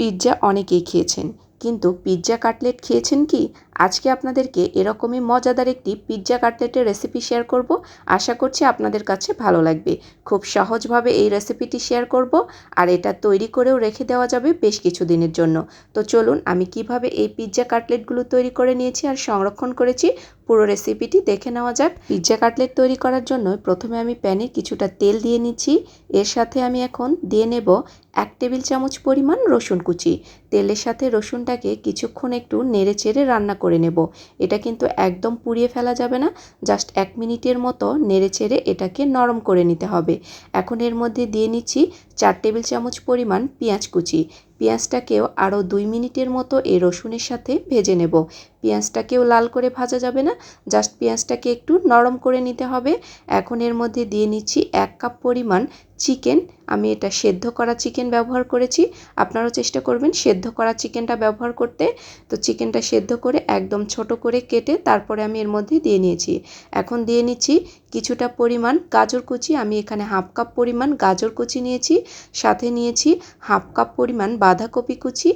Pizza অনেকেই খেয়েছেন। কিন্তু পিৎজা কাটলেট খেয়েছেন কি? আজকে আপনাদেরকে এরকমই মজাদার একটি পিৎজা কাটলেটের রেসিপি শেয়ার করব। আশা করছি আপনাদের কাছে ভালো লাগবে। খুব সহজভাবে এই রেসিপিটি শেয়ার করব আর এটা তৈরি করেও রেখে দেওয়া যাবে বেশ কিছু দিনের জন্য। তো চলুন আমি কীভাবে এই পিৎজা কাটলেটগুলো তৈরি করে নিয়েছি আর সংরক্ষণ করেছি পুরো রেসিপিটি দেখে নেওয়া যাক। পিৎজা কাটলেট তৈরি করার জন্য প্রথমে আমি প্যানে কিছুটা তেল দিয়ে নিচ্ছি। এর সাথে আমি এখন দিয়ে নেব এক টেবিল চামচ পরিমাণ রসুন কুচি। তেলের সাথে রসুনটাকে কিছুক্ষণ একটু নেড়ে চেড়ে রান্না করে নেব। এটা কিন্তু একদম পুড়িয়ে ফেলা যাবে না। জাস্ট এক মিনিটের মতো নেড়ে চেড়ে এটাকে নরম করে নিতে হবে। এখন এর মধ্যে দিয়ে নিচ্ছি চার টেবিল চামচ পরিমাণ পেঁয়াজ কুচি। পেঁয়াজটাকেও আরও দুই মিনিটের মতো এই রসুনের সাথে ভেজে নেব। পেঁয়াজটাকেও লাল করে ভাজা যাবে না, জাস্ট পেঁয়াজটাকে একটু নরম করে নিতে হবে। এখন এর মধ্যে দিয়ে নিচ্ছি এক কাপ পরিমাণ চিকেন। আমি এটা সেদ্ধ করা চিকেন ব্যবহার করেছি। আপনারাও চেষ্টা করবেন সেদ্ধ করা চিকেনটা ব্যবহার করতে। তো চিকেনটা সেদ্ধ করে একদম ছোট করে কেটে তারপরে আমি এর মধ্যে দিয়ে নিয়েছি। এখন দিয়ে নিচ্ছি কিছুটা পরিমাণ গাজর কুচি। আমি এখানে হাফ কাপ পরিমাণ গাজর কুচি নিয়েছি। সাথে নিয়েছি হাফ কাপ পরিমাণ বাঁধাকপি কুচি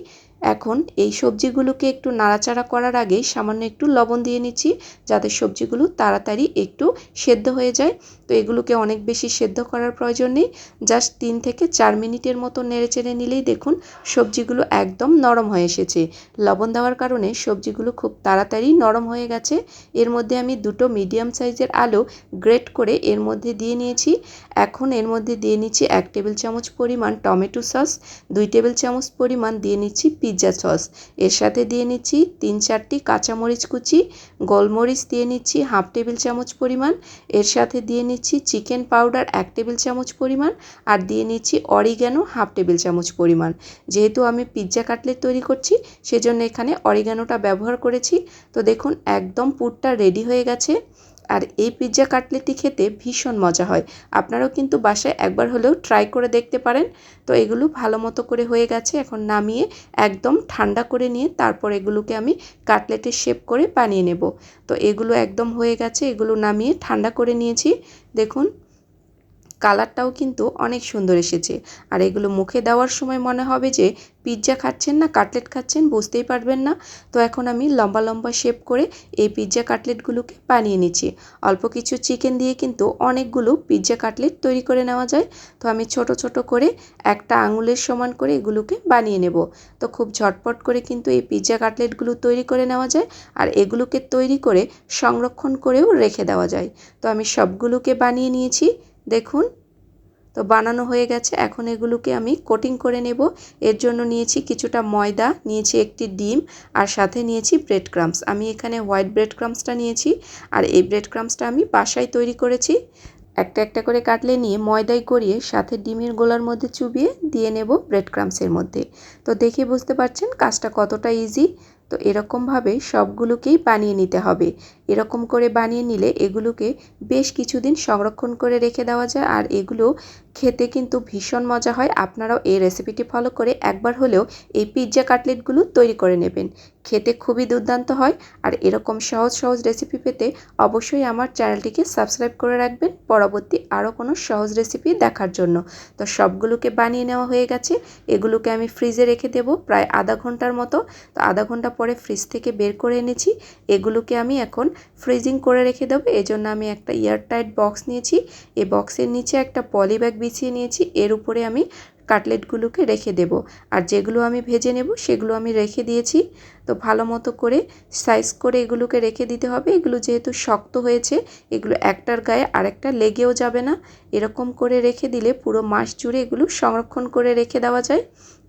এখন এই সবজিগুলোকে একটু নাড়াচাড়া করার আগে সামান্য একটু লবণ দিয়ে নিচ্ছি, যাতে সবজিগুলো তাড়াতাড়ি একটু সেদ্ধ হয়ে যায়। তো এগুলোকে অনেক বেশি সেদ্ধ করার প্রয়োজন নেই, জাস্ট তিন থেকে চার মিনিটের মতো নেড়ে চেড়ে নিলেই দেখুন সবজিগুলো একদম নরম হয়ে এসেছে। লবণ দেওয়ার কারণে সবজিগুলো খুব তাড়াতাড়ি নরম হয়ে গেছে। এর মধ্যে আমি দুটো মিডিয়াম সাইজের আলু গ্রেট করে এর মধ্যে দিয়ে নিয়েছি। এখন এর মধ্যে দিয়ে নিচ্ছি এক টেবিল চামচ পরিমাণ টমেটো সস, দুই টেবিল চামচ পরিমাণ দিয়ে নিচ্ছি পিৎজা সস। এর সাথে দিয়ে নিচ্ছি তিন চারটি কাঁচামরিচ কুচি, গোলমরিচ দিয়ে নিচ্ছি হাফ টেবিল চামচ পরিমাণ, এর সাথে দিয়ে নিচ্ছি চিকেন পাউডার এক টেবিল চামচ পরিমাণ, আর দিয়ে নিচ্ছি অরিগ্যানো হাফ টেবিল চামচ পরিমাণ। যেহেতু আমি পিৎজা কাটলেট তৈরি করছি, সেজন্য এখানে অরিগ্যানোটা ব্যবহার করেছি। তো দেখুন, একদম পুরটা রেডি হয়ে গেছে। আর এই পিৎজা কাটলেটটি খেতে ভীষণ মজা হয়। আপনারাও কিন্তু বাসায় একবার হলেও ট্রাই করে দেখতে পারেন। তো এগুলো ভালো মতো করে হয়ে গেছে, এখন নামিয়ে একদম ঠান্ডা করে নিয়ে তারপর এগুলোকে আমি কাটলেটের শেপ করে বানিয়ে নেব। তো এগুলো একদম হয়ে গেছে, এগুলো নামিয়ে ঠান্ডা করে নিয়েছি। দেখুন কালারটাও কিন্তু অনেক সুন্দর এসেছে। আর এগুলো মুখে দেওয়ার সময় মনে হবে যে পিৎজা খাচ্ছেন না, কাটলেট খাচ্ছেন, বুঝতেই পারবেন না। তো এখন আমি লম্বা লম্বা শেপ করে এই পিৎজা কাটলেটগুলোকে বানিয়ে নিচ্ছি। অল্প কিছু চিকেন দিয়ে কিন্তু অনেকগুলো পিৎজা কাটলেট তৈরি করে নেওয়া যায়। তো আমি ছোট ছোট করে একটা আঙুলের সমান করে এগুলোকে বানিয়ে নেব। তো খুব ঝটপট করে কিন্তু এই পিৎজা কাটলেটগুলো তৈরি করে নেওয়া যায় আর এগুলোকে তৈরি করে সংরক্ষণ করেও রেখে দেওয়া যায়। তো আমি সবগুলোকে বানিয়ে নিয়েছি। দেখুন। তো বানানো হয়ে গেছে। এখন এগুলোকে আমি কোটিং করে নেব। এর জন্য নিয়েছি কিছুটা ময়দা, নিয়েছি একটি ডিম আর সাথে নিয়েছি ব্রেড ক্রামস আমি এখানে হোয়াইট ব্রেড ক্রামসটা নিয়েছি আর এই ব্রেড ক্রামসটা আমি বাসায় তৈরি করেছি। একটা একটা করে কাটলে নিয়ে ময়দায় করিয়ে সাথে ডিমের গোলার মধ্যে চুবিয়ে দিয়ে নেব ব্রেড ক্রামসের মধ্যে। তো দেখে বুঝতে পারছেন কাজটা কতটা ইজি তো এরকমভাবে সবগুলোকেই বানিয়ে নিতে হবে। এরকম করে বানিয়ে নিলে এগুলোকে বেশ কিছুদিন সংরক্ষণ করে রেখে দেওয়া যায়। আর এগুলো খেতে কিন্তু ভীষণ মজা হয়। আপনারাও এই রেসিপিটি ফলো করে একবার হলেও এই পিৎজা কাটলেটগুলো তৈরি করে নেবেন। খেতে খুবই দুর্দান্ত হয়। আর এরকম সহজ সহজ রেসিপি পেতে অবশ্যই আমার চ্যানেলটিকে সাবস্ক্রাইব করে রাখবেন পরবর্তী আরও কোনো সহজ রেসিপি দেখার জন্য। তো সবগুলোকে বানিয়ে নেওয়া হয়ে গেছে। এগুলোকে আমি ফ্রিজে রেখে দেব প্রায় আধা ঘণ্টার মতো। তো আধা ঘণ্টা পরে ফ্রিজ থেকে বের করে এনেছি। এগুলোকে আমি এখন ফ্রিজিং করে রেখে দেবো। এজন্য আমি একটা এয়ারটাইট বক্স নিয়েছি। এই বক্সের নিচে একটা পলি ব্যাগ বিছিয়ে নিয়েছি। এর উপরে আমি কাটলেটগুলোকে রেখে দেব। আর যেগুলো আমি ভেজে নেব, সেগুলো আমি রেখে দিয়েছি। তো ভালো মতো করে সাইজ করে এগুলোকে রেখে দিতে হবে। এগুলো যেহেতু শক্ত হয়েছে, এগুলো একটার গায়ে আরেকটা লেগেও যাবে না। এরকম করে রেখে দিলে পুরো মাস জুড়ে এগুলো সংরক্ষণ করে রেখে দেওয়া যায়।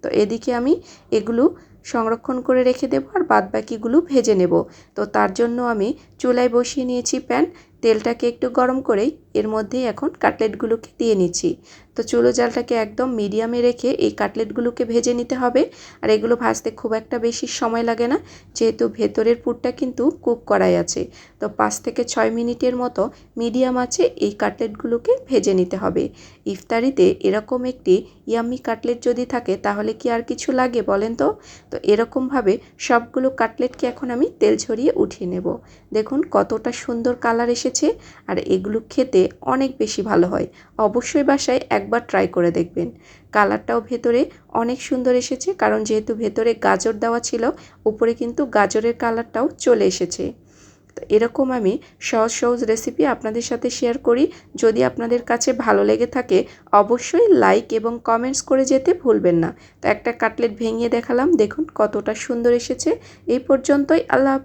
তো এদিকে আমি এগুলো সংরক্ষণ করে রেখে দেবো আর বাদ বাকিগুলো ভেজে নেব। তো তার জন্য আমি চুলায় বসিয়ে নিয়েছি প্যান। তেলটাকে একটু গরম করেই এর মধ্যেই এখন কাটলেটগুলোকে দিয়ে নিচ্ছি। তো চুলো জালটাকে একদম মিডিয়ামে রেখে এই কাটলেটগুলোকে ভেজে নিতে হবে। আর এগুলো ভাজতে খুব একটা বেশি সময় লাগে না, যেহেতু ভেতরের পুরটা কিন্তু কুক করাই আছে। তো পাঁচ থেকে ছয় মিনিটের মতো মিডিয়াম আছে এই কাটলেটগুলোকে ভেজে নিতে হবে। ইফতারিতে এরকম একটি ইয়াম্মি কাটলেট যদি থাকে, তাহলে কি আর কিছু লাগে বলেন তো? তো এরকমভাবে সবগুলো কাটলেটকে এখন আমি তেল ছড়িয়ে উঠিয়ে নেব। দেখুন কতটা সুন্দর কালার এসেছে। আর এগুলো খেতে অনেক বেশি ভালো হয়। অবশ্যই বাসায় একবার ট্রাই করে দেখবেন। কালারটাও ভেতরে অনেক সুন্দর এসেছে, কারণ যেহেতু ভেতরে গাজর দেওয়া ছিল, উপরে কিন্তু গাজরের কালারটাও চলে এসেছে। তো এরকম আমি সহজ সহজ রেসিপি আপনাদের সাথে শেয়ার করি। যদি আপনাদের কাছে ভালো লেগে থাকে, অবশ্যই লাইক এবং কমেন্টস করে যেতে ভুলবেন না। তো একটা কাটলেট ভেঙে দেখালাম, দেখুন কতটা সুন্দর এসেছে। এই পর্যন্তই, আল্লাহ